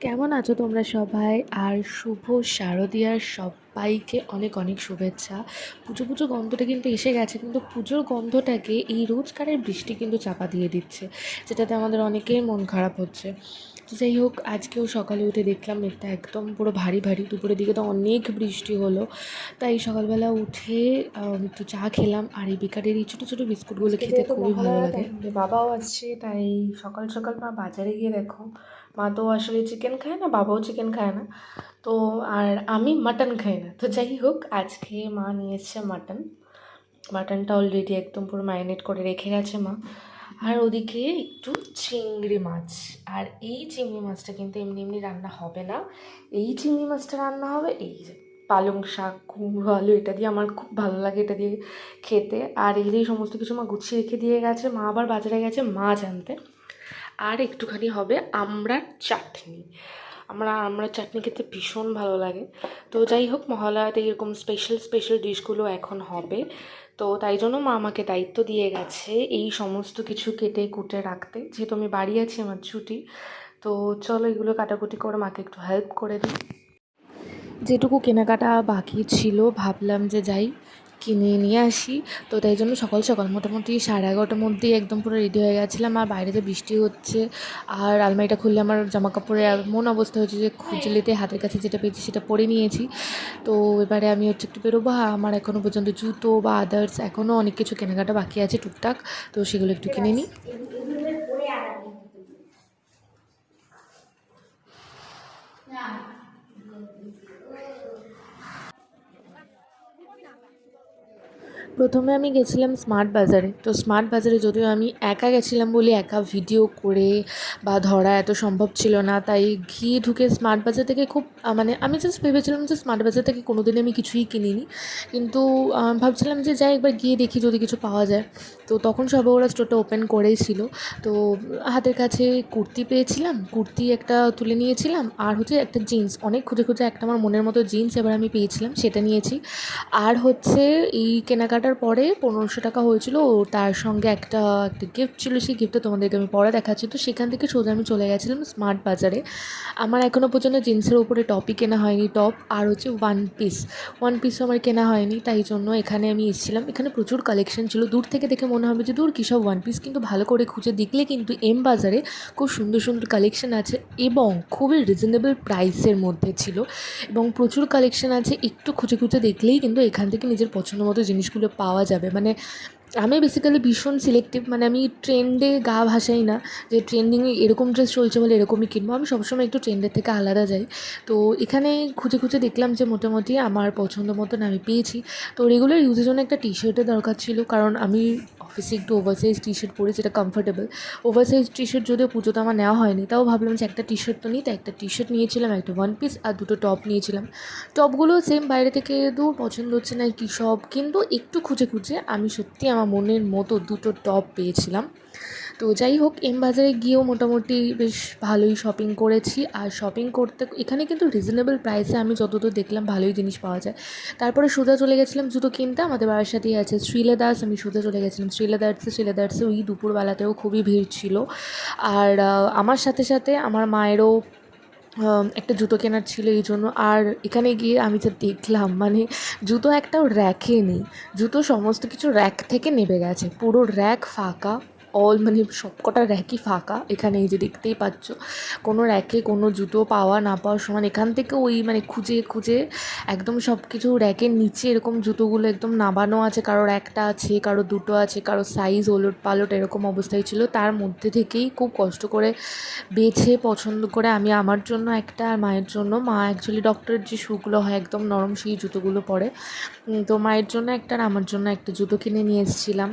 কেমন আছো তোমরা সবাই? আর শুভ শারদীয়ার সবাইকে অনেক অনেক শুভেচ্ছা। পুজো পুজো গন্ধটা কিন্তু এসে গেছে কিন্তু পুজোর গন্ধটাকে এই রোজকারের বৃষ্টি কিন্তু চাপা দিয়ে দিচ্ছে যেটাতে আমাদের অনেকেই মন খারাপ হচ্ছে। তো যাই হোক আজকেও সকালে উঠে দেখলাম মেঘটা একদম পুরো ভারী ভারী। দুপুরের দিকে তো অনেক বৃষ্টি হলো তাই সকালবেলা উঠে একটু চা খেলাম আর এই বেকারের এই ছোটো ছোটো বিস্কুটগুলো খেতে খুবই ভালো লাগে। বাবাও আসছে তাই সকাল সকাল মা বাজারে গিয়ে দেখো। মা তো আসলে চিকেন খায় না বাবাও চিকেন খায় না। তো আর আমি মাটন খাই না। তো যাই হোক, আজকে মা নিয়ে এসছে মাটন। মাটনটা অলরেডি একদম পুরো ম্যারিনেট করে রেখে গেছে মা। আর ওদিকে একটু চিংড়ি মাছ। আর এই চিংড়ি মাছটা কিন্তু এমনি এমনি রান্না হবে না। এই চিংড়ি মাছটা রান্না হবে, এই যে পালং শাক, কুমড়ো আলু, এটা দিয়ে আমার খুব ভালো লাগে এটা দিয়ে খেতে। আর এই যে সমস্ত কিছু মা গুছিয়ে রেখে দিয়ে গেছে, মা আবার বাজারে গেছে মাছ আনতে। আর একটুখানি হবে আমড়ার চাটনি। আমরা আমড়ার চাটনি খেতে ভীষণ ভালো লাগে। তো যাই হোক মহালয়াতে এরকম স্পেশাল স্পেশাল ডিশগুলো এখন হবে। তো তাই জন্য মা আমাকে দায়িত্ব দিয়ে গেছে এই সমস্ত কিছু কেটে কুটে রাখতে। যেহেতু আমি বাড়ি আছি, আমার ছুটি। তো চলো এগুলো কাটাকুটি করে মাকে একটু হেল্প করে দিই। যেটুকু কেনাকাটা বাকি ছিল, ভাবলাম যে যাই কিনে নিয়ে আসি। তো তাই জন্য সকাল সকাল মোটামুটি সাড়ে এগারোটার মধ্যেই একদম পুরো রেডি হয়ে গেছিলাম। আর বাইরেতে বৃষ্টি হচ্ছে। আর আলমারিটা খুললে আমার জামা কাপড়ে এমন অবস্থা হয়েছে যে খুঁজলেতে হাতের কাছে যেটা পেয়েছি সেটা পরে নিয়েছি। তো এবারে আমি হচ্ছে একটু বেরোবো। আর আমার এখনও পর্যন্ত জুতো বা আদার্স এখনও অনেক কিছু কেনাকাটা বাকি আছে টুকটাক। তো সেগুলো একটু কিনে নিই। প্রথমে আমি গেছিলাম স্মার্ট বাজারে। তো স্মার্ট বাজারে যদিও আমি একা গেছিলাম বলে একা ভিডিও করে বা ধরা এত সম্ভব ছিল না, তাই গিয়ে ঢুকে স্মার্ট বাজার থেকে খুব মানে আমি জাস্ট ভেবেছিলাম যে স্মার্ট বাজার থেকে কোনো দিন আমি কিছুই কিনিনি। কিন্তু ভাবছিলাম যে যাই একবার গিয়ে দেখি যদি কিছু পাওয়া যায়। তো তখন সবে ওরা স্টোরটা ওপেন করেই ছিল। তো হাতের কাছে কুর্তি পেয়েছিলাম, কুর্তি একটা তুলে নিয়েছিলাম আর হচ্ছে একটা জিন্স অনেক খুঁজে খুঁজে একটা আমার মনের মতো জিন্স এবার আমি পেয়েছিলাম, সেটা নিয়েছি। আর হচ্ছে এই কেনাকাটার পরে পনেরোশো টাকা হয়েছিল। ও তার সঙ্গে একটা একটা গিফট ছিল। সেই গিফটটা তোমাদেরকে আমি পরে দেখাচ্ছি। তো সেখান থেকে সোজা আমি চলে গেছিলাম স্মার্ট বাজারে আমার এখনও পর্যন্ত জিন্সের উপরে টপই কেনা হয়নি টপ আর হচ্ছে ওয়ান পিস ওয়ান পিসও আমার কেনা হয়নি, তাই জন্য এখানে আমি এসেছিলাম। এখানে প্রচুর কালেকশন ছিল। দূর থেকে দেখে মনে হবে যে, দূর কী সব ওয়ান পিস কিন্তু ভালো করে খুঁজে দেখলে কিন্তু এম বাজারে খুব সুন্দর সুন্দর কালেকশন আছে এবং খুবই রিজনেবল প্রাইসের মধ্যে ছিল। এবং প্রচুর কালেকশন আছে। একটু খুঁজে খুঁজে দেখলেই কিন্তু এখান থেকে নিজের পছন্দ মতো জিনিসগুলো পাওয়া যাবে মানে আমি বেসিক্যালি ভীষণ সিলেক্টিভ মানে আমি ট্রেন্ডে গা ভাসাই না যে ট্রেন্ডিংয়ে এরকম ড্রেস চলছে বলে এরকমই কিনবো। আমি সবসময় একটু ট্রেন্ডের থেকে আলাদা যাই। তো এখানে খুঁজে খুঁজে দেখলাম যে মোটামুটি আমার পছন্দ মতন আমি পেয়েছি। তো রেগুলার ইউজের জন্য একটা টি শার্টের দরকার ছিল, কারণ আমি অফিসে একটু ওভারসাইজ টি শার্ট পরি যেটা কমফোর্টেবল ওভারসাইজ টি শার্ট যদিও পুজোতে আমার নেওয়া হয়নি, তাও ভাবলাম যে একটা টি শার্ট তো নিই তাই একটা টি শার্ট নিয়েছিলাম, একটা ওয়ান পিস আর দুটো টপ নিয়েছিলাম। টপগুলো সেম বাইরে থেকে দূর, পছন্দ হচ্ছে না কী সব, কিন্তু একটু খুঁজে খুঁজে আমি সত্যি আমার মনের মতো দুটো টপ পেয়েছিলাম। তো যাই হোক, এম বাজারে গিয়েও মোটামুটি বেশ ভালোই শপিং করেছি। আর শপিং করতে, এখানে কিন্তু রিজনেবল প্রাইসে আমি যতদূর দেখলাম ভালোই জিনিস পাওয়া যায়। তারপরে সোজা চলে গেছিলাম, জুতো কিনতে। আমাদের বাড়ির সাথেই আছে শ্রীলেদার্স, আমি সোজা চলে গেছিলাম। শ্রীলেদার্সে শ্রীলেদার্সে ওই দুপুরবেলাতেও খুবই ভিড় ছিল। আর আমার সাথে সাথে আমার মায়েরও একটা জুতো কেনার ছিল এই জন্য। আর এখানে গিয়ে আমি যা দেখলাম মানে জুতো একটাও র্যাকে নেই। জুতো সমস্ত কিছু র্যাক থেকে নেমে গেছে। পুরো র্যাক ফাঁকা। অল মানে সবকটা র্যাকই ফাঁকা। এখানে এই যে দেখতেই পাচ্ছ, কোনো র্যাকে কোনো জুতো পাওয়া না পাওয়ার সমান। এখান থেকে ওই মানে খুঁজে খুঁজে একদম সব কিছু র্যাকের নিচে এরকম জুতোগুলো একদম নামানো আছে। কারোর একটা আছে কারও দুটো আছে কারও সাইজ ওলট পালট এরকম অবস্থায় ছিল। তার মধ্যে থেকেই খুব কষ্ট করে বেছে পছন্দ করে আমি আমার জন্য একটা আর মায়ের জন্য। মা অ্যাকচুয়ালি ডক্টরের যে শুগুলো হয়, একদম নরম সেই জুতোগুলো পরে। তো মায়ের জন্য একটা আর আমার জন্য একটা জুতো কিনে নিয়ে এসেছিলাম।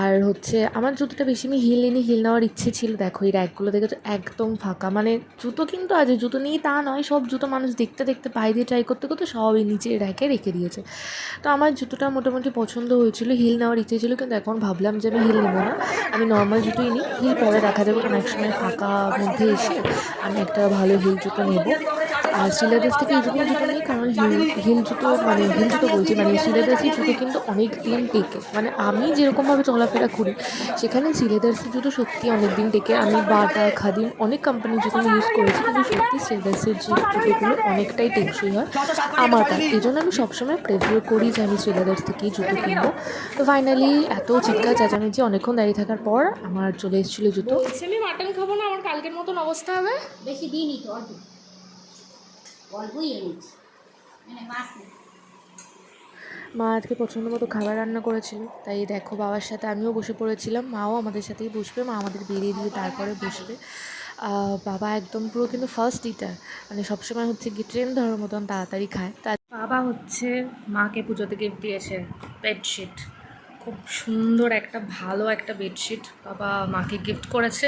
আর হচ্ছে আমার জুতোটা বেশি আমি হিল নিই হিল নেওয়ার ইচ্ছে ছিল। দেখো, এই র্যাকগুলো দেখেছ একদম ফাঁকা। মানে জুতো কিন্তু আছে জুতো নিয়ে তা নয়, সব জুতো মানুষ দেখতে দেখতে পায়ে দিয়ে ট্রাই করতে করতে সব এই নিচে র্যাকে রেখে দিয়েছে। তো আমার জুতোটা মোটামুটি পছন্দ হয়েছিল হিল নেওয়ার ইচ্ছে ছিল, কিন্তু এখন ভাবলাম যে আমি হিল নেব না। আমি নর্মাল জুতোই নিই হিল পরে দেখা যাবে কোনো এক সময় ফাঁকা মধ্যে এসে আমি একটা ভালো হিল জুতো নেব। আর থেকে এই জন্য জুতো নিই কারণ হিল হিল জুতো মানে হিল জুতো বলছি মানে সিলেবাসের জুতো কিন্তু অনেক দিন টেকে। মানে আমি যেরকমভাবে চলাফেরা করি সেখানে সিলেদার্সের জুতো সত্যি অনেক দিন টেকে। আমি বাটা খাদিম অনেক কোম্পানির জুতো আমি ইউজ করেছি কিন্তু সত্যি সিলেদার্সের যে জুতোগুলো অনেকটাই টেকসই হয় আমার কাছে। এই জন্য আমি সবসময় প্রেফার করি যে আমি সিলেদার্স থেকেই জুতো কিনবো। তো ফাইনালি এত চিৎকার চেঁচামেচি অনেকক্ষণ দাঁড়িয়ে থাকার পর আমার চলে এসেছিল জুতো আমি মাটন খাব না আমার কালকের মতন অবস্থা হবে। বেশি দিইনি তো এনেছি মানে মা আজকে পছন্দ মতো খাবার রান্না করেছিল তাই দেখো বাবার সাথে আমিও বসে পড়েছিলাম মাও আমাদের সাথেই বসবে মা আমাদের বেরিয়ে দিয়ে তারপরে বসবে। বাবা একদম পুরো কিন্তু ফার্স্ট ইটার মানে সবসময় হচ্ছে কি ট্রেন ধরার মতন তাড়াতাড়ি খায়। তা বাবা হচ্ছে মাকে পুজোতে গিফট দিয়েছে বেডশিট খুব সুন্দর একটা ভালো একটা বেডশিট বাবা মাকে গিফট করেছে।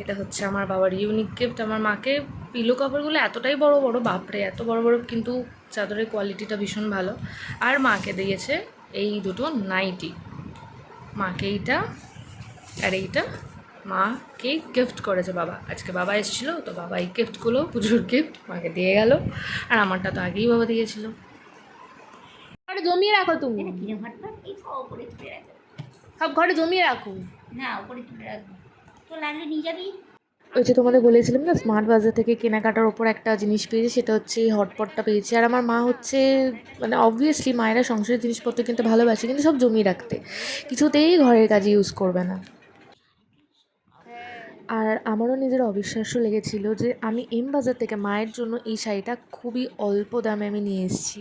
এটা হচ্ছে আমার বাবার ইউনিক গিফট আমার মাকে পিলো কভারগুলো এতটাই বড় বড়, বাপরে, এত বড় বড় কিন্তু চাদরের কোয়ালিটিটা ভীষণ ভালো। আর মাকে দিয়েছে এই দুটো নাইটি মাকে এইটা আর এইটা মাকে গিফট করেছে বাবা। আজকে বাবা এসেছিল, তো বাবা এই গিফটগুলো পুজোর গিফট মাকে দিয়ে গেল। আর আমারটা তো আগেই বাবা দিয়েছিল। জমিয়ে রাখো তুমি। সব ঘরে জমিয়ে রাখো। না ওপরে তুলে রাখব। তো লাগলে নিয়ে যাবি? ওই যে তোমাদের বলেছিলাম না স্মার্ট বাজার থেকে কেনাকাটার ওপর একটা জিনিস পেয়েছি সেটা হচ্ছে এই হটপটটা পেয়েছি। আর আমার মা হচ্ছে মানে অবভিয়াসলি মায়েরা সংসারের জিনিসপত্র কিন্তু ভালোবাসে কিন্তু সব জমিয়ে রাখতে। কিছুতেই ঘরের কাজে ইউজ করবে না। আর আমারও নিজের অবিশ্বাস্য লেগেছিল যে আমি এম বাজার থেকে মায়ের জন্য এই শাড়িটা খুবই অল্প দামে আমি নিয়ে এসেছি।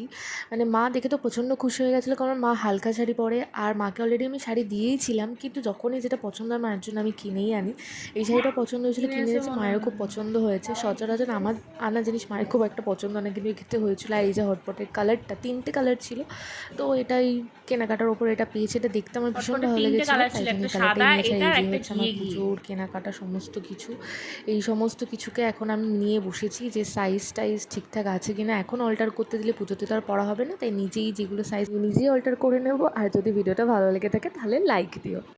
মানে মা দেখে তো প্রচণ্ড খুশি হয়ে গেছিল কারণ মা হালকা শাড়ি পরে আর মাকে অলরেডি আমি শাড়ি দিয়েইছিলাম কিন্তু যখনই যেটা পছন্দ হয় মায়ের জন্য আমি কিনেই আনি। এই শাড়িটা পছন্দ হয়েছিল কিনে এনেছি মায়েরও খুব পছন্দ হয়েছে। সচরাচর আমার আনা জিনিস মায়ের খুব একটা পছন্দ না কিন্তু এই ক্ষেত্রে হয়েছিল। আর এই যে হটপটের কালারটা তিনটে কালার ছিল তো এটাই কেনাকাটার ওপর এটা পেয়েছে এটা দেখতে আমার ভীষণ ভালো লেগেছিল। আমার পুজোর কেনাকাটা সমস্ত কিছু। এই সমস্ত কিছুকে এখন আমি নিয়ে বসেছি যে সাইজ টাইজ ঠিকঠাক আছে কি না এখন অল্টার করতে দিলে পুজোতে তো আর পড়া হবে না, তাই নিজেই যেগুলো সাইজ নিজেই অল্টার করে নেব। আর যদি ভিডিওটা ভালো লেগে থাকে তাহলে লাইক দিও।